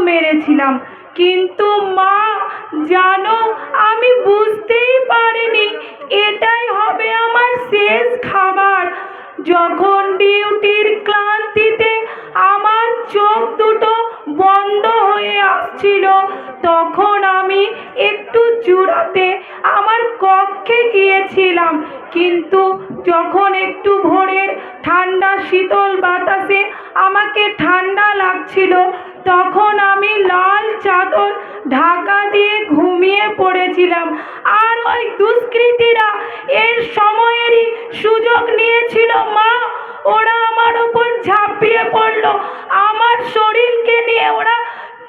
মেরেছিলাম। কিন্তু মা, জানো, আমি বুঝতেই পারিনি। এটাই হবে আমার শেষ খাবার। যখন ডিউটির ক্লান্তিতে আসছিল তখন আমি একটু জুড়াতে আমার কক্ষে গিয়েছিলাম। কিন্তু যখন একটু ভোরের ঠান্ডা শীতল বাতাসে আমাকে ঠান্ডা লাগছিল, তখন আমি লাল চাদর ঢাকা দিয়ে ঘুমিয়ে পড়েছিলাম। আর ওই দুষ্কৃতীরা এর সময়েরই সুযোগ নিয়েছিল, মা! ওরা আমার উপর ঝাঁপিয়ে পড়ল। আমার শরীরকে নিয়ে ওরা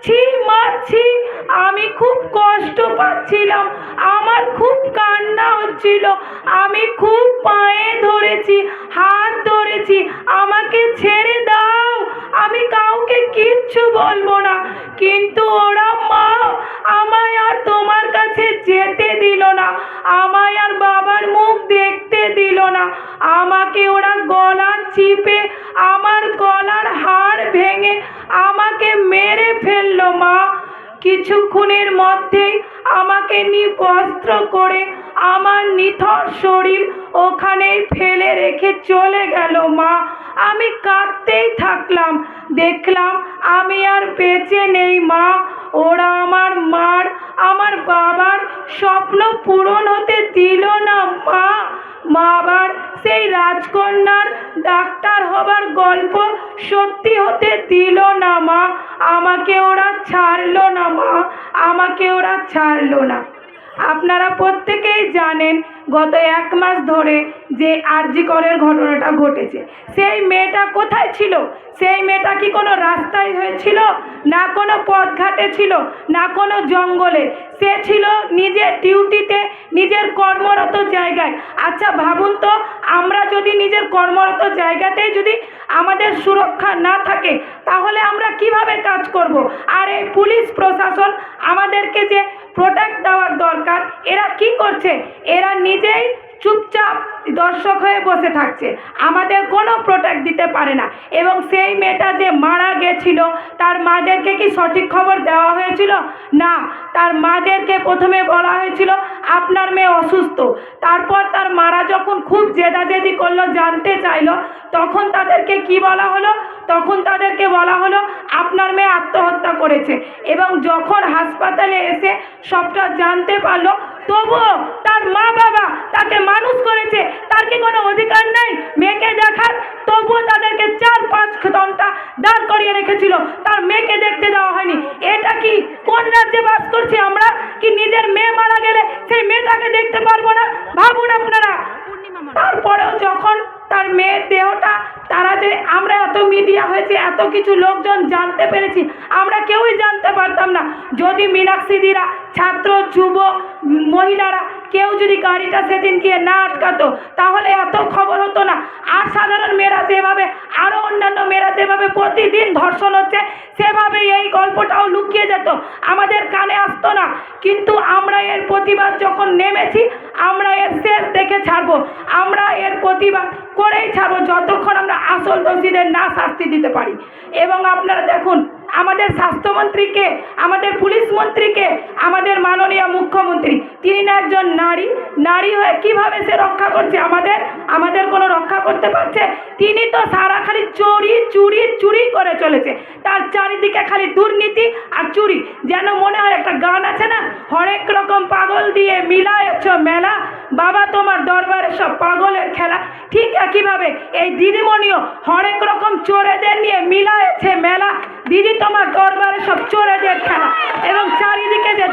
ছি মা ছি আমি খুব কষ্ট পাচ্ছিলাম। আমার খুব কান্না হচ্ছিল। আমি খুব পায়ে ধরেছি, হাত ধরেছি। আমাকে ছেড়ে দাও। আমি কাউকে কিচ্ছু বলব না। কিন্তু ওরা মা আমায় আর তোমার কাছে যেতে দিল না। আমায় আর বাবার মুখ দেখতে দিল না। আমাকে ওরা গলা চিপে, আমার গলার হাড় ভেঙে আমাকে মেরে ফেলল মা। কিছুক্ষণের মধ্যেই আমাকে নিবস্ত্র করে আমার নিথর শরীর ওখানেই ফেলে রেখে চলে গেল মা। আমি কাঁদতেই থাকলাম। দেখলাম আমি আর বেঁচে নেই মা। ওরা আমার মার, আমার বাবার স্বপ্ন পূরণ হতে দিল না। মা আবার সেই রাজকন্যার ডাক্তার হবার গল্প সত্যি হতে দিল না মা। আমাকে ওরা ছাড়লো না মা। আমাকে ওরা ছাড়লো না। আপনারা প্রত্যেকেই জানেন গত এক মাস ধরে যে আরজি করের ঘটনাটা ঘটেছে। সেই মেয়েটা কোথায় ছিল? সেই মেয়েটা কি কোনো রাস্তায় হয়েছিল? না কোনো পথঘাটে ছিল? না কোনো জঙ্গলে? সে ছিল নিজের ডিউটিতে, নিজের কর্মরত জায়গায়। আচ্ছা ভাবুন তো, আমরা যদি নিজের কর্মরত জায়গাতেই যদি আমাদের সুরক্ষা না থাকে, তাহলে আমরা কীভাবে কাজ করব? আর এই পুলিশ প্রশাসন আমাদেরকে যে প্রোটেক্ট দেওয়ার দরকার, এরা কি করছে? এরা নিজেই চুপচাপ দর্শক হয়ে বসে থাকছে। আমাদের কোনো প্রোটেক্ট দিতে পারে না। এবং সেই মেয়েটা যে মারা গেছিল, তার মাদেরকে কি সঠিক খবর দেওয়া হয়েছিল? না, তার মাদেরকে প্রথমে বলা হয়েছিল, আপনার মেয়ে অসুস্থ। তারপর তার মারা যখন খুব জেদাজেদি করল, জানতে চাইলো, তখন তাদেরকে কি বলা হলো? তখন তাদেরকে বলা হলো, আপনার মেয়ে আত্মহত্যা করেছে। এবং যখন হাসপাতালে এসে সবটা জানতে পারল তবুও তার মা বাবা তাকে মানুষ করেছে, তার কি কোনো অধিকার নেই? মেয়েকে দেখার, তবুও তাদেরকে চার পাঁচ ঘণ্টা দাঁড় করিয়ে রেখেছিল, তার মেয়েকে দেখতে দেওয়া হয়নি। এটা কি কোন রাজ্যে বাস করছি আমরা? কি নিজের মেয়ে মারা গেলে সেই মেয়েটাকে দেখতে পারব না? ভাবুন আপনারা। তারপরেও যখন তার মেয়ের দেহটা, তারা যে আমরা এত মিডিয়া হয়েছে, এত কিছু লোকজন জানতে পেরেছি, আমরা কেউই জানতে পারতাম না। যদি মীনাক্ষীদিরা ছাত্র, যুব, মহিলারা কেউ যদি গাড়িটা সেদিন গিয়ে না আটকাতো, তাহলে এত খবর হতো না। আর সাধারণ মেয়েরা যেভাবে আরও অন্যান্য মেয়েরা যেভাবে প্রতিদিন ধর্ষণ হচ্ছে সেভাবেই আমাদের কানে আসতো না। কিন্তু আমরা এর প্রতিবাদ যখন নেমেছি, আমরা এর শেষ দেখে ছাড়বো। আমরা এর প্রতিবাদ করেই ছাড়বো যতক্ষণ আমরা আসল দোষীদের না শাস্তি দিতে পারি। এবং আপনারা দেখুন, আমাদের স্বাস্থ্যমন্ত্রীকে আমাদের পুলিশ মন্ত্রীকে আমাদের মাননীয় মুখ্যমন্ত্রী, তিনি একজন নারী। নারী হয়ে কীভাবে সে রক্ষা করছে আমাদের? আমাদের করতে পারছে। তিনি তো সারা খালি চুরি চুরি চুরি করে চলেছে। তার চারিদিকে খালি দুর্নীতি আর চুরি। যেন মনে হয় একটা গান আছে না? হরেক রকম পাগল দিয়ে মিলায়েছ মেলা। বাবা, তোমার দরবারে সব পাগলের খেলা। ঠিক একইভাবে এই দিদিমণিও হরেক রকম চোরেদের নিয়ে মিলায়েছে মেলা। দিদি, তোমার দরবারে সব চোরেদের খেলা। এবং চারিদিকে যে